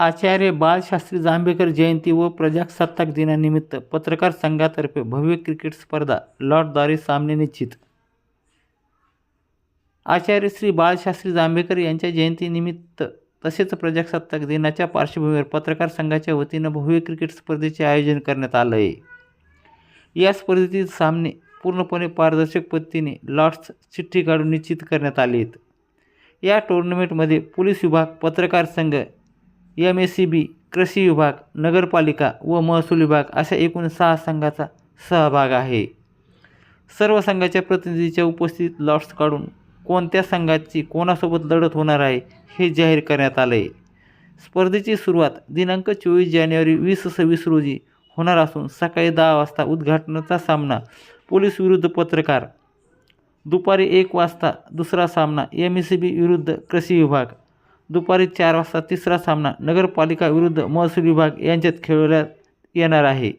आचार्य बाळशास्त्री जांभेकर जयंती व प्रजासत्ताक दिनानिमित्त पत्रकार संघातर्फे भव्य क्रिकेट स्पर्धा लॉटद्वारे सामने निश्चित. आचार्य श्री बाळशास्त्री जांभेकर यांच्या जयंतीनिमित्त तसेच प्रजासत्ताक दिनाच्या पार्श्वभूमीवर पत्रकार संघाच्या वतीनं भव्य क्रिकेट स्पर्धेचे आयोजन करण्यात आलं आहे. या स्पर्धेतील सामने पूर्णपणे पारदर्शक पद्धतीने लॉट्स चिठ्ठी काढून निश्चित करण्यात आले आहेत. या टुर्नामेंटमध्ये पोलीस विभाग पत्रकार संघ एम एस सी बी कृषी विभाग नगरपालिका व महसूल विभाग अशा एकूण सहा संघाचा सहभाग आहे. सर्व संघाच्या प्रतिनिधीच्या उपस्थित लॉट्स काढून कोणत्या संघाची कोणासोबत लढत होणार आहे हे जाहीर करण्यात आलं आहे स्पर्धेची सुरुवात दिनांक चोवीस जानेवारी वीस सव्वीस रोजी होणार असून सकाळी दहा वाजता उद्घाटनाचा सामना पोलीस विरुद्ध पत्रकार. दुपारी एक वाजता दुसरा सामना एम एस सी बी विरुद्ध कृषी विभाग. दुपारी चार वाजता तिसरा सामना नगरपालिका विरुद्ध महसूल विभाग यांच्यात खेळवण्यात येणार आहे.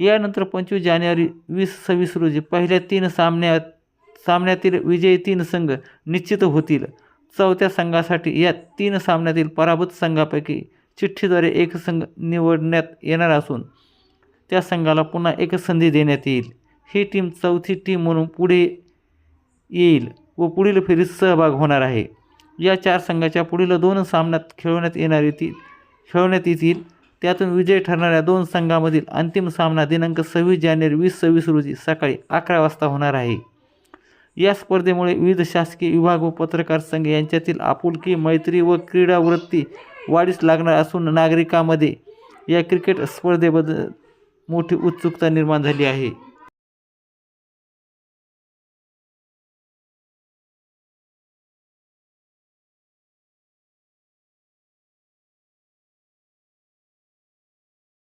यानंतर पंचवीस जानेवारी वीस सव्वीस रोजी पहिल्या तीन सामन्यात सामन्यातील विजयी तीन संघ निश्चित होतील. चौथ्या संघासाठी या तीन सामन्यातील पराभूत संघापैकी चिठ्ठीद्वारे एक संघ निवडण्यात येणार असून त्या संघाला पुन्हा एक संधी देण्यात येईल. ही टीम चौथी टीम म्हणून पुढे येईल व पुढील फेरीत सहभाग होणार आहे. या चार संघाच्या पुढील दोन सामन्यात खेळवण्यात येणार येतील खेळवण्यात येतील. त्यातून विजय ठरणाऱ्या दोन संघामधील अंतिम सामना दिनांक सव्वीस जानेवारी वीस सव्वीस रोजी सकाळी अकरा वाजता होणार आहे. या स्पर्धेमुळे विविध शासकीय विभाग व पत्रकार संघ यांच्यातील आपुलकी मैत्री व क्रीडा वृत्ती वाढीस लागणार असून नागरिकांमध्ये या क्रिकेट स्पर्धेबद्दल मोठी उत्सुकता निर्माण झाली आहे.